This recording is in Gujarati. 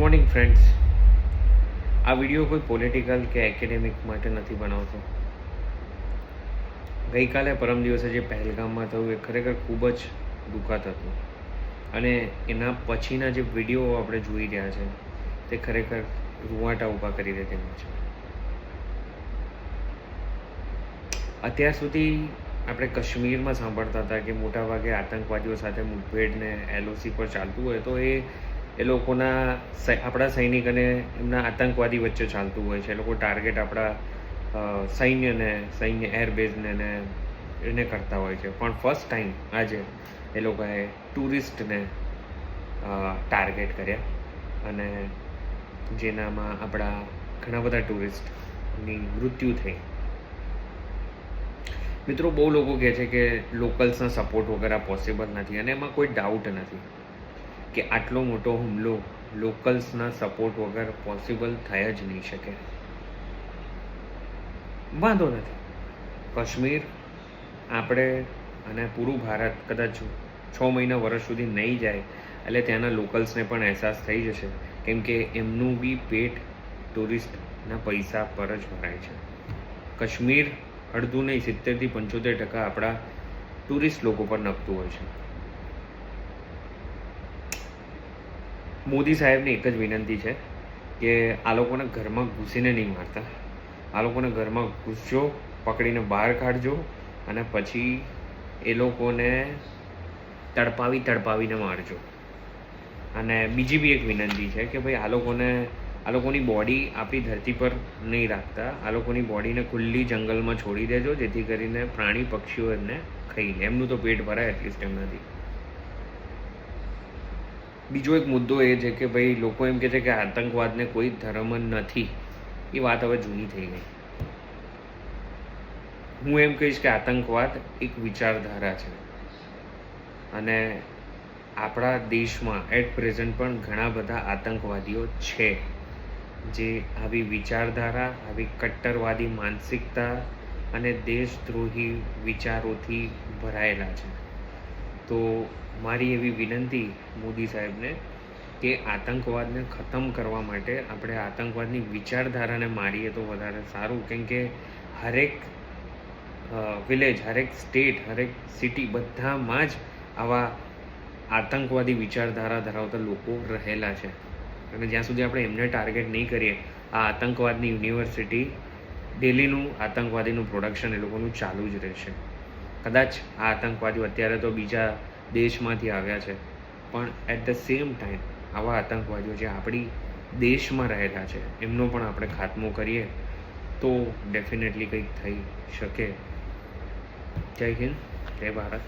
Morning friends. આ વીડિયો કોઈ પોલિટિકલ કે એકેડેમિક માટે નથી બનાવતો. ગઈકાલે પરમ દિવસે જે પહેલગામમાં થયું એ ખરેખર ખૂબ જ દુઃખદ હતું. અને એના પછીના જે વીડિયો આપણે જોઈ રહ્યા છે, તે ખરેખર રૂવાટા ઊભા કરી દે તેમ છે. અત્યાર સુધી આપણે કાશ્મીરમાં સાંભળતા હતા કે મોટાભાગે આતંકવાદીઓ સાથે મુઠભેડને એલઓસી પર ચાલતું હોય તો એ એ લોકોના આપણા સૈનિક અને એમના આતંકવાદી વચ્ચે ચાલતું હોય છે. એ લોકો ટાર્ગેટ આપણા સૈન્યને, સૈન્ય એરબેઝને ને એને કરતા હોય છે. પણ ફર્સ્ટ ટાઈમ આજે એ લોકોએ ટુરિસ્ટને ટાર્ગેટ કર્યા. અને જેનામાં આપણા ઘણા બધા ટુરિસ્ટની મૃત્યુ થઈ. મિત્રો, બહુ લોકો કહે છે કે લોકલ્સના સપોર્ટ વગર પોસિબલ નથી. અને એમાં કોઈ ડાઉટ નથી. કે આટલો મોટો હુમલો લોકલ્સના સપોર્ટ વગર પોસિબલ થઈ જ નહીં શકે. વાંધો નથી. કાશ્મીર આપણે અને પૂરું ભારત કદાચ છ મહિના વર્ષ સુધી નહીં જાય, એટલે ત્યાંના લોકલ્સને પણ અહેસાસ થઈ જશે, કેમ કે એમનું બી પેટ ટુરિસ્ટના પૈસા પર જ ભરાય છે. કાશ્મીર અડધું નહીં, સિત્તેરથી પંચોતેર ટકા આપણા ટુરિસ્ટ લોકો પર નપતું હોય છે. મોદી સાહેબની એક જ વિનંતી છે કે આ લોકોને ઘરમાં ઘૂસીને નહીં મારતા. આ લોકોને ઘરમાં ઘૂસજો પકડીને બહાર કાઢજો અને પછી એ લોકોને તડપાવી તડપાવીને મારજો. અને બીજી બી એક વિનંતી છે કે ભાઈ આ લોકોને, આ લોકોની બોડી આપણી ધરતી પર નહીં રાખતા. આ લોકોની બોડીને ખુલ્લી જંગલમાં છોડી દેજો, જેથી કરીને પ્રાણી પક્ષીઓ એમને ખાઈ લે. એમનું તો પેટ ભરાય એટલીસ્ટ એમનાથી બીજો એક મુદ્દો એ છે કે ભાઈ લોકો એમ કહે છે કે આતંકવાદને કોઈ ધર્મ નથી. એ વાત હવે જૂની થઈ ગઈ. હું એમ કહીશ કે આતંકવાદ એક વિચારધારા છે. અને આપણા દેશમાં એટ પ્રેઝન્ટ પણ ઘણા બધા આતંકવાદીઓ છે. જે આવી વિચારધારા, આવી કટ્ટરવાદી માનસિકતા અને દેશદ્રોહી વિચારોથી ભરાયેલા છે. તો મારી એવી વિનંતી મોદી સાહેબને કે આતંકવાદને ખતમ કરવા માટે આપણે આતંકવાદની વિચારધારાને મારીએ તો વધારે સારું. કેમ કે હરેક વિલેજ હરેક સ્ટેટ હરેક સિટી બધામાં જ આવા આતંકવાદી વિચારધારા ધરાવતા લોકો રહેલા છે. અને જ્યાં સુધી આપણે એમને ટાર્ગેટ નહીં કરીએ, આ આતંકવાદની યુનિવર્સિટી દિલ્હીનું આતંકવાદીનું પ્રોડક્શન એ લોકોનું ચાલુ જ રહેશે. કદાચ આ આતંકવાદીઓ અત્યારે તો બીજા દેશમાંથી આવ્યા છે. પણ એટ ધ સેમ ટાઈમ આવા આતંકવાદીઓ જે આપણી દેશમાં રહેલા છે, એમનો પણ આપણે ખાત્મો કરીએ, તો ડેફિનેટલી કંઈક થઈ શકે. જય હિન્દ, જય ભારત.